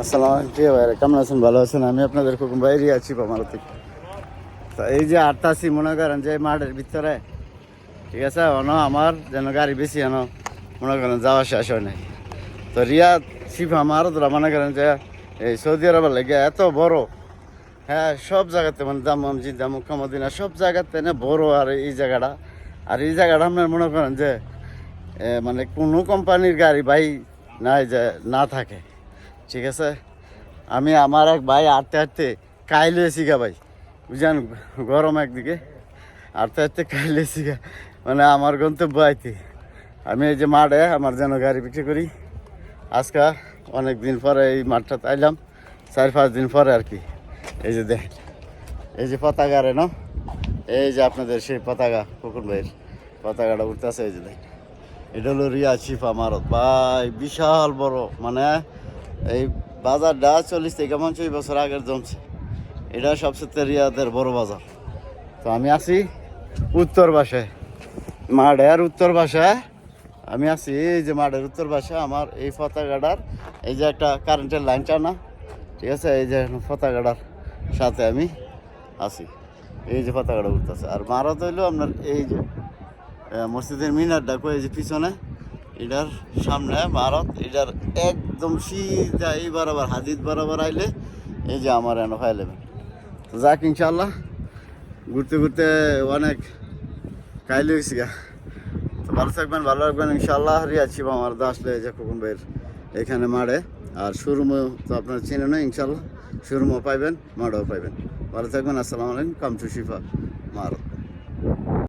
আসসালাম প্রিয় ভাইরা কেমন আছেন? ভালো আছেন? আমি আপনাদের খুব বাইরে আছি আমার থেকে। তা এই যে আটটাছি মনে করেন যে মাঠের ভিতরে, ঠিক আছে? অন, আমার যেন গাড়ি বেশি এন মনে করেন যাওয়া শেষ হয় নাই। তো রিয়াদ শিফা আমার তোরা মনে করেন যে এই সৌদি আরবের লেগে এত বড় হ্যাঁ সব জায়গাতে মানে দামাম জিদ্দাম কামদিনা সব জায়গাতে না বড় আর এই জায়গাটা। আর এই জায়গাটা আপনার মনে করেন যে মানে কোনো কোম্পানির গাড়ি ভাই নাই যে, না থাকে। ঠিক আছে? আমি আমার এক ভাই আটতে আটতে কাইলে শিখা ভাই। বুঝলেন গরম একদিকে। আটতে আটতে কাইলে শিখা। মানে আমার গন্তব্য আইতে। আমি এই যে মাঠে আমার যেন গাড়ি বিক্রি করি। আজকে অনেক দিন পরে এই মাঠটা আইলাম। চার পাঁচ দিন পরে আর কি। এই যে দেখ এই যে পতাকা রে, না? এই যে আপনাদের সেই পতাকা কুকুর ভাইয়ের পতাকাটা উঠতেছে, এই যে দেখ এটা হলো রিয়া শিফা মারত। ভাই, বিশাল বড়। মানে এই বাজারটা চল্লিশ থেকে পঞ্চাশ বছর আগের জমছে। এটা সবচেয়ে রিয়াদের বড় বাজার। তো আমি আছি উত্তর বাসায় মাঠের উত্তর বাসায় আমি আছি এই যে মাঠের উত্তর বাসায় আমার এই পতাকাটার এই যে একটা কারেন্টের লাইন টানা। ঠিক আছে? এই যে পতাকাটার সাথে আমি আছি। এই যে পতাকাটা উঠতেছে। আর মারত হইল আপনার এই যে মসজিদের মিনারটা এই যে পিছনে? এটার সামনে ভারত এটার একদম সিধা এই বরাবর হাদিদ বরাবর আইলে এই যে আমার এনে ফাইলেবেন তো যাক ইনশাল্লাহ ঘুরতে ঘুরতে অনেক কাইলে হয়েছি গা। তো ভালো থাকবেন, ভালো রাখবেন ইনশাল্লাহ রিয়াজ শিব আমার আসলে যে কুকুম ভাইয়ের এখানে মারে আর শোরুমও তো আপনার চিনে নয় ইনশাল্লাহ শোরুমও পাইবেন মাড়ও পাইবেন। ভালো থাকবেন, আসসালামু আলাইকুম। Come to Shifa, মারত।